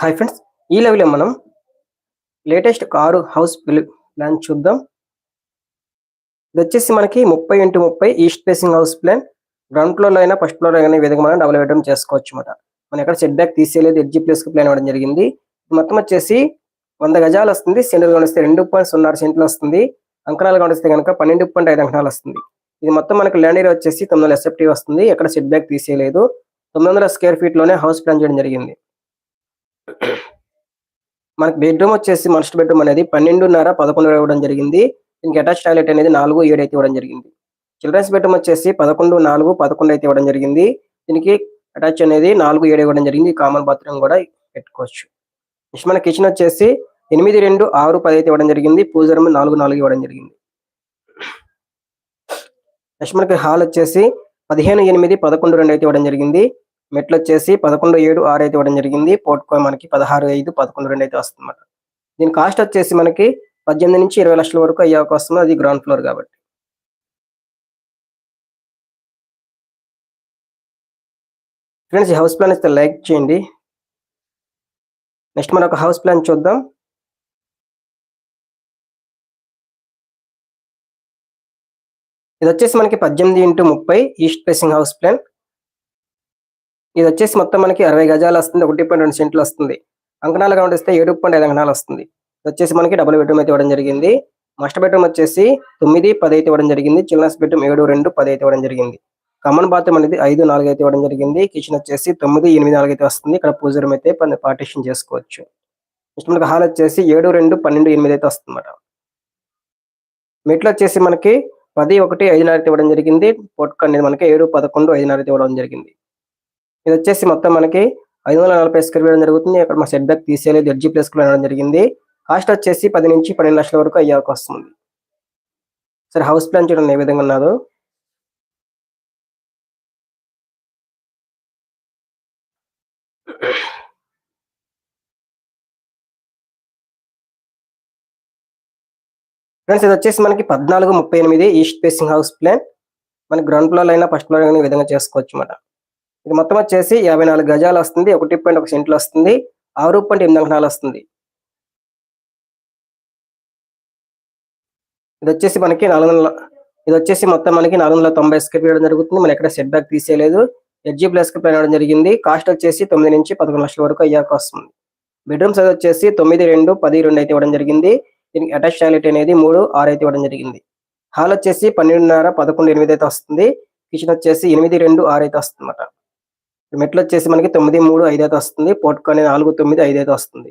Hi friends ఈ లెవెల్లో మనం లేటెస్ట్ కారు హౌస్ ప్లాన్ చూద్దాం. ఇది వచ్చేసి మనకి ముప్పై ఇంటూ ముప్పై east facing house plan ground floor అయినా ఫస్ట్ ఫ్లోర్ అయినా విధంగా మనం డబుల్ బెడ్రూమ్ చేసుకోవచ్చు అనమాట మనం ఎక్కడ సెట్ బ్యాక్ తీసేయలేదు ఎడ్జి ప్లేస్కి ప్లాన్ ఇవ్వడం జరిగింది. ఇది మొత్తం వచ్చేసి వంద గజాలు వస్తుంది సెంటర్ గమనిస్తే రెండు పాయింట్ సున్నా సెంట్లు వస్తుంది. అంకణాలు గమనిస్తే కనుక పన్నెండు పాయింట్ ఐదు అంకణాలు వస్తుంది. ఇది మొత్తం మనకి ల్యాండ్ ఏరియా వచ్చేసి తొమ్మిది వందల ఎస్ఎఫ్టీ వస్తుంది. ఎక్కడ సెట్ బ్యాక్ తీసేయలేదు. తొమ్మిది వందల స్క్వేర్ ఫీట్లోనే హౌస్ ప్లాన్ చేయడం జరిగింది. మనకి బెడ్రూమ్ వచ్చేసి మస్ట్ బెడ్రూమ్ అనేది పన్నెండున్నర పదకొండు ఇవ్వడం జరిగింది. దీనికి అటాచ్ టాయిలెట్ అనేది నాలుగు ఏడు అయితే ఇవ్వడం జరిగింది. చిల్డ్రన్స్ బెడ్రూమ్ వచ్చేసి పదకొండు నాలుగు పదకొండు అయితే ఇవ్వడం జరిగింది. దీనికి అటాచ్ అనేది నాలుగు ఏడు ఇవ్వడం జరిగింది. కామన్ బాత్రూమ్ కూడా పెట్టుకోవచ్చు. నెక్స్ట్ మన కిచెన్ వచ్చేసి ఎనిమిది రెండు ఆరు పది అయితే ఇవ్వడం జరిగింది. పూజ రూమ్ నాలుగు నాలుగు ఇవ్వడం జరిగింది. నెక్స్ట్ మనకి హాల్ వచ్చేసి పదిహేను ఎనిమిది పదకొండు రెండు అయితే ఇవ్వడం జరిగింది. మెట్లు వచ్చేసి పదకొండు ఏడు ఆరు అయితే ఇవ్వడం జరిగింది. పోర్టుకో మనకి పదహారు ఐదు పదకొండు రెండు అయితే వస్తుంది అన్నమాట దీని కాస్ట్ వచ్చేసి మనకి పద్దెనిమిది నుంచి ఇరవై లక్షల వరకు అయ్యే అవకాశం అది గ్రౌండ్ ఫ్లోర్ కాబట్టి. ఫ్రెండ్స్ ఈ హౌస్ ప్లాన్ ఇస్తే లైక్ చేయండి. నెక్స్ట్ మనం ఒక హౌస్ ప్లాన్ చూద్దాం. ఇది వచ్చేసి మనకి పద్దెనిమిది ఇంటూ ముప్పై ఈస్ట్ ఫేసింగ్ హౌస్ ప్లాన్ ఇది వచ్చేసి మొత్తం మనకి అరవై గజాలు వస్తుంది ఒకటి పాయింట్ రెండు సెంట్లు వస్తుంది. అంకణాలు గమనిస్తే ఏడు పాయింట్ ఐదు అంకణాలు వస్తుంది. ఇది వచ్చేసి మనకి డబుల్ బెడ్రూమ్ అయితే ఇవ్వడం జరిగింది. మాస్టర్ బెడ్రూమ్ వచ్చేసి తొమ్మిది పది అయితే ఇవ్వడం జరిగింది. చిల్డ్రన్స్ బెడ్రూమ్ ఏడు రెండు పది అయితే ఇవ్వడం జరిగింది. కామన్ బాత్రూమ్ అనేది ఐదు నాలుగు అయితే ఇవ్వడం జరిగింది. కిచెన్ వచ్చేసి తొమ్మిది ఎనిమిది నాలుగు అయితే వస్తుంది. ఇక్కడ పూజ రూమ్ అయితే పార్టీషన్ చేసుకోవచ్చు. నెక్స్ట్ మనకి హాల్ వచ్చేసి ఏడు రెండు పన్నెండు ఎనిమిది అయితే వస్తుందన్నమాట. మెట్లు వచ్చేసి మనకి పది ఒకటి ఐదున్నర అయితే ఇవ్వడం జరిగింది. పొట్టు అనేది మనకి ఏడు పదకొండు ఐదున్నర అయితే ఇవ్వడం జరిగింది. ఇది వచ్చేసి మొత్తం మనకి ఐదు వందల నలభై స్క్వేర్ వేయడం జరుగుతుంది. అక్కడ మా సెట్ బ్యాక్ తీసేయలేదు. ఎడ్జీ ప్లేస్ కూడా వెళ్ళడం జరిగింది. కాస్ట్ వచ్చేసి పది నుంచి పన్నెండు లక్షల వరకు అయ్యే అవకాశం ఉంది. సరే హౌస్ ప్లాన్ చూడండి. ఏ విధంగా ఉన్నదో. ఫ్రెండ్స్ ఇది వచ్చేసి మనకి పద్నాలుగు ముప్పై ఎనిమిది ఈస్ట్ ఫేసింగ్ హౌస్ ప్లాన్ మనకి గ్రౌండ్ ఫ్లోర్ అయినా ఫస్ట్ ఫ్లోర్ అయినా విధంగా చేసుకోవచ్చు అన్నమాట. ఇది మొత్తం వచ్చేసి యాభై నాలుగు గజాలు వస్తుంది. ఒకటి పాయింట్ ఒక సెంట్లు వస్తుంది. ఆరు పాయింట్ ఎనిమిది అంకణాలు వస్తుంది. ఇది వచ్చేసి మనకి నాలుగు వందల ఇది వచ్చేసి మొత్తం మనకి నాలుగు వందల తొంభై స్క్వేర్ ఫీట్ జరుగుతుంది. మనం ఎక్కడ సెట్ బ్యాక్ తీసేయలేదు. ఎడ్జీ ప్లస్ ప్లాన్ అవడం జరిగింది. కాస్ట్ వచ్చేసి తొమ్మిది నుంచి పదకొండు లక్షల వరకు అయ్యాక వస్తుంది బెడ్రూమ్ సైజ్ వచ్చేసి తొమ్మిది రెండు పది రెండు అయితే ఇవ్వడం జరిగింది. దీనికి అటాచ్ టాయిలెట్ అనేది మూడు ఆరు అయితే ఇవ్వడం జరిగింది. హాల్ వచ్చేసి పన్నెండున్నర పదకొండు ఎనిమిది అయితే వస్తుంది. కిచెన్ వచ్చేసి ఎనిమిది రెండు ఆరు అయితే వస్తుంది అన్నమాట మెట్లు వచ్చేసి మనకి తొమ్మిది మూడు ఐదు అయితే వస్తుంది. పోట్కో అనేది నాలుగు తొమ్మిది ఐదు అయితే వస్తుంది.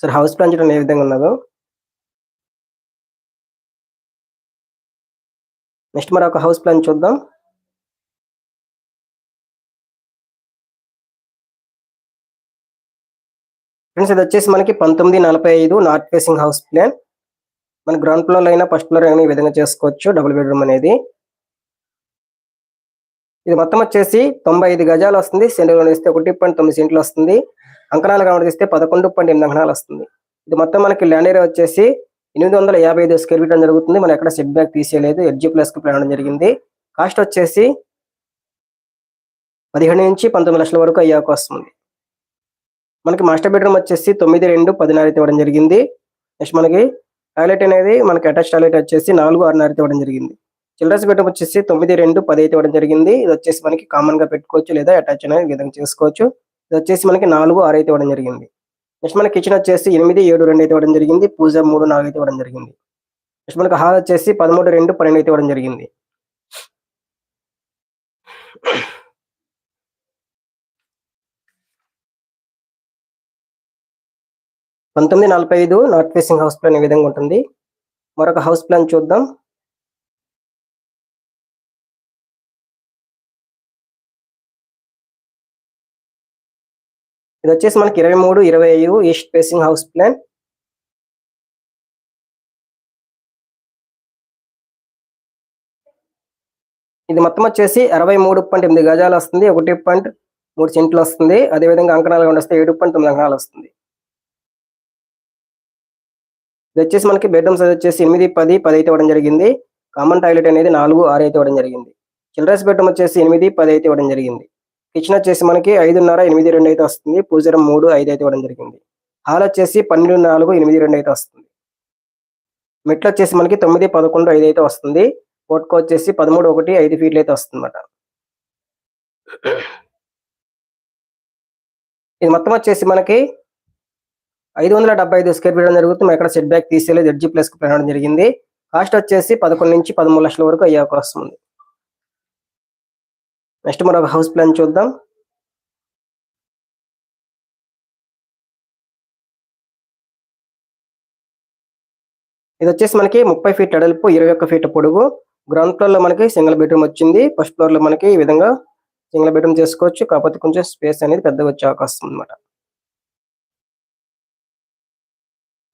సార్ హౌస్ ప్లాన్ చూడండి ఏ విధంగా ఉన్నదో. నెక్స్ట్ మరి ఒక హౌస్ ప్లాన్ చూద్దాం. ఫ్రెండ్స్ ఇది వచ్చేసి మనకి పంతొమ్మిది నలభై ఐదు నార్త్ ఫేసింగ్ హౌస్ ప్లాన్. మన గ్రౌండ్ ఫ్లోర్ అయినా ఫస్ట్ ఫ్లోర్ అయినా ఈ విధంగా చేసుకోవచ్చు. డబుల్ బెడ్రూమ్ అనేది. ఇది మొత్తం వచ్చేసి తొంభై ఐదు గజాలు వస్తుంది. సెంటర్ ఇస్తే ఒకటి పాయింట్ తొమ్మిది సెంట్లు వస్తుంది. అంకణాలు గమనిస్తే పదకొండు పాయింట్ ఎనిమిది అంకణాలు వస్తుంది. ఇది మొత్తం మనకి ల్యాండ్ ఏరియా వచ్చేసి ఎనిమిది వందల యాభై ఐదు స్క్వేర్ ఫీట్ అని జరుగుతుంది. మనం ఎక్కడ సెట్ బ్యాక్ తీసేయలేదు. ఎడ్జీ ప్లస్కి ప్లాన్ జరిగింది. కాస్ట్ వచ్చేసి పదిహేను నుంచి పంతొమ్మిది లక్షల వరకు అయ్యే అవకాశం ఉంది. మనకి మాస్టర్ బెడ్రూమ్ వచ్చేసి తొమ్మిది రెండు పదినారు అయితే ఇవ్వడం జరిగింది. నెక్స్ట్ మనకి టాయిలెట్ అనేది మనకి అటాచ్ టాయిలెట్ వచ్చేసి నాలుగు ఆరున్నర ఇవ్వడం జరిగింది. చిల్డ్రన్స్ బెడ్రూమ్ వచ్చేసి తొమ్మిది రెండు పది అయితే ఇవ్వడం జరిగింది. ఇది వచ్చేసి మనకి కామన్గా పెట్టుకోవచ్చు లేదా అటాచ్ అనే విధంగా చేసుకోవచ్చు. ఇది వచ్చేసి మనకి నాలుగు ఆరు అయితే ఇవ్వడం జరిగింది. నెక్స్ట్ మన కిచెన్ వచ్చేసి ఎనిమిది ఏడు రెండు అయితే ఇవ్వడం జరిగింది. పూజ మూడు నాలుగు అయితే ఇవ్వడం జరిగింది. నెక్స్ట్ మనకి హాల్ వచ్చేసి పదమూడు రెండు పన్నెండు అయితే ఇవ్వడం జరిగింది. పంతొమ్మిది నలభై ఐదు నార్త్ ఫేసింగ్ హౌస్ ప్లాన్ ఈ విధంగా ఉంటుంది? మరొక హౌస్ ప్లాన్ చూద్దాం. ఇది వచ్చేసి మనకి ఇరవై మూడు ఇరవై ఐదు ఈస్ట్ ఫేసింగ్ హౌస్ ప్లాన్ ఇది మొత్తం వచ్చేసి అరవై మూడు పాయింట్ ఎనిమిది గజాలు వస్తుంది ఒకటి పాయింట్ మూడు సెంట్లు వస్తుంది. అదేవిధంగా అంకణాలు వస్తే ఏడు పాయింట్ తొమ్మిది అంకణాలు వస్తుంది. ఇది వచ్చేసి మనకి బెడ్రూమ్ సైజ్ వచ్చేసి ఎనిమిది పది పది అయితే ఇవ్వడం జరిగింది. కామన్ టాయిలెట్ అనేది నాలుగు ఆరు అయితే ఇవ్వడం జరిగింది. చిల్డ్రన్స్ బెడ్రూమ్ వచ్చేసి ఎనిమిది పది అయితే ఇవ్వడం జరిగింది. కిచెన్ వచ్చేసి మనకి ఐదున్నర ఎనిమిది రెండు అయితే వస్తుంది. పూజరం మూడు ఐదు అయితే ఇవ్వడం జరిగింది. హాల్ వచ్చేసి పన్నెండు నాలుగు ఎనిమిది రెండు అయితే వస్తుంది. మెట్లు వచ్చేసి మనకి తొమ్మిది పదకొండు ఐదు అయితే వస్తుంది. పోట్కో వచ్చేసి పదమూడు ఒకటి ఐదు ఫీట్లు అయితే వస్తుంది అన్నమాట ఇది మొత్తం వచ్చేసి మనకి ఐదు వందల డెబ్బై ఐదు స్క్వేర్ ఫీట్ జరుగుతుంది ఎక్కడ సెట్ బ్యాక్ తీసేయలేదు. ఎడ్జీ ప్లస్కు జరిగింది. కాస్ట్ వచ్చేసి పదకొండు నుంచి పదమూడు లక్షల వరకు అయ్యే అవకాశం ఉంది. నెక్స్ట్ మరొక హౌస్ ప్లాన్ చూద్దాం. ఇది వచ్చేసి మనకి ముప్పై ఫీట్ అడల్పు ఇరవై ఒక్క ఫీట్ పొడుగు. గ్రౌండ్ ఫ్లోర్లో మనకి సింగిల్ బెడ్రూమ్ వచ్చింది. ఫస్ట్ ఫ్లోర్లో మనకి ఈ విధంగా సింగిల్ బెడ్రూమ్ చేసుకోవచ్చు. కాకపోతే కొంచెం స్పేస్ అనేది పెద్దగా వచ్చే అవకాశం అనమాట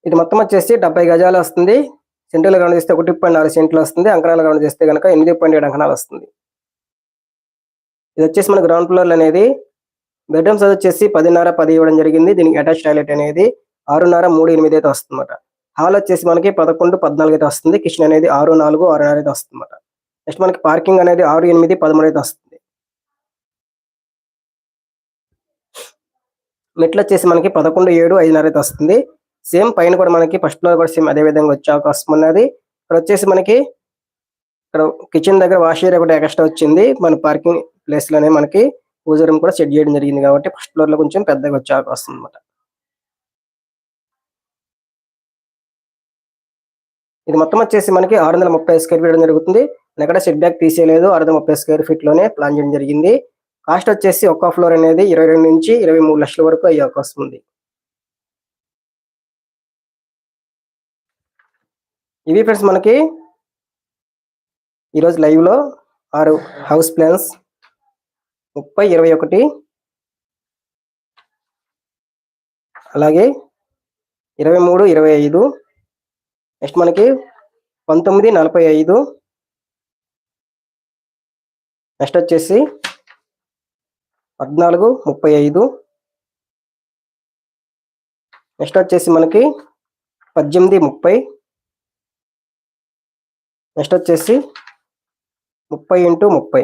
ఇది మొత్తం వచ్చేసి డెబ్బై గజాలు వస్తుంది. సెంట్రల్ గ్రౌండ్ చేస్తే ఒకటి పాయింట్ నాలుగు సెంట్లు వస్తుంది. అంకణాల గ్రౌండ్ చేస్తే కనుక ఎనిమిది పాయింట్ ఏడు అంకణాలు వస్తుంది. ఇది వచ్చేసి మన గ్రౌండ్ ఫ్లోర్ అనేది బెడ్రూమ్స్ వచ్చేసి పదిన్నర పది ఇవ్వడం జరిగింది. దీనికి అటాచ్ టాయిలెట్ అనేది ఆరున్నర మూడు ఎనిమిది అయితే వస్తుంది హాల్ వచ్చేసి మనకి పదకొండు పద్నాలుగు అయితే వస్తుంది. కిచెన్ అనేది ఆరు నాలుగు ఆరున్నర అయితే వస్తుందన్నమాట. నెక్స్ట్ మనకి పార్కింగ్ అనేది ఆరు ఎనిమిది పదమూడు అయితే వస్తుంది. మెట్లు వచ్చేసి మనకి పదకొండు ఏడు ఐదున్నర అయితే వస్తుంది. సేమ్ పైన కూడా మనకి ఫస్ట్ ఫ్లోర్ కూడా సేమ్ అదే విధంగా వచ్చే అవకాశం ఉన్నది. ఇక్కడ వచ్చేసి మనకి ఇక్కడ కిచెన్ దగ్గర వాష్ ఏరియా కూడా ఎక్స్ట్రా వచ్చింది. మన పార్కింగ్ ప్లేస్లోనే మనకి పూజ రూమ్ కూడా సెట్ చేయడం జరిగింది కాబట్టి ఫస్ట్ ఫ్లోర్లో కొంచెం పెద్దగా వచ్చే అవకాశం అనమాట ఇది మొత్తం వచ్చేసి మనకి ఆరు వందల ముప్పై స్క్వేర్ ఫీట్ జరుగుతుంది. ఎక్కడ సెట్ బ్యాక్ తీసేయలేదు. ఆరు వందల ముప్పై స్క్వేర్ ఫీట్లోనే ప్లాన్ చేయడం జరిగింది. కాస్ట్ వచ్చేసి ఒక్క ఫ్లోర్ అనేది ఇరవై రెండు నుంచి ఇరవై మూడు లక్షల వరకు అయ్యే అవకాశం ఉంది. ఇవి ఫ్రెండ్స్ మనకి ఈరోజు లైవ్లో ఆరు హౌస్ ప్లాన్స్ ముప్పై ఇరవై ఒకటి. అలాగే ఇరవై మూడు ఇరవై ఐదు. నెక్స్ట్ మనకి పంతొమ్మిది నలభై ఐదు. నెక్స్ట్ వచ్చేసి పద్నాలుగు ముప్పై ఐదు. నెక్స్ట్ వచ్చేసి మనకి పద్దెనిమిది ముప్పై. నెక్స్ట్ వచ్చేసి ముప్పై ఇంటూ ముప్పై.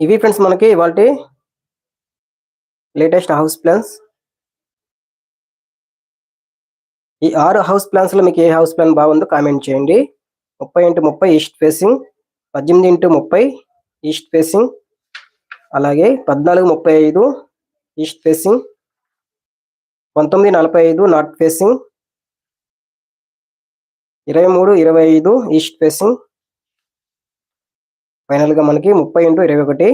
ఇవి ఫ్రెండ్స్ మనకి ఇవాళ లేటెస్ట్ హౌస్ ప్లాన్స్ ఈ ఆరు హౌస్ ప్లాన్స్లో మీకు ఏ హౌస్ ప్లాన్ బాగుందో కామెంట్ చేయండి. ముప్పై ఇంటూ ముప్పై ఈస్ట్ ఫేసింగ్ పద్దెనిమిది ఇంటూ ముప్పై ఈస్ట్ ఫేసింగ్ అలాగే పద్నాలుగు ముప్పై ఐదు ఈస్ట్ ఫేసింగ్ పంతొమ్మిది నలభై ఐదు నార్త్ ఫేసింగ్ ఇరవై మూడు ఇరవై ఐదు ఈస్ట్ ఫేసింగ్ ఫైనల్గా మనకి ముప్పై ఇంటూ ఇరవై ఒకటి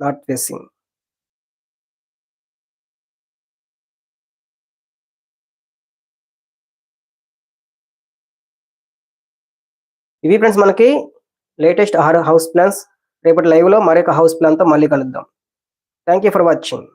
నాట్ ఫేసింగ్. ఇవి ఫ్రెండ్స్ మనకి లేటెస్ట్ ఆరు హౌస్ ప్లాన్స్. రేపటి లైవ్లో మరొక హౌస్ ప్లాన్తో మళ్ళీ కలుద్దాం. Thank you for watching.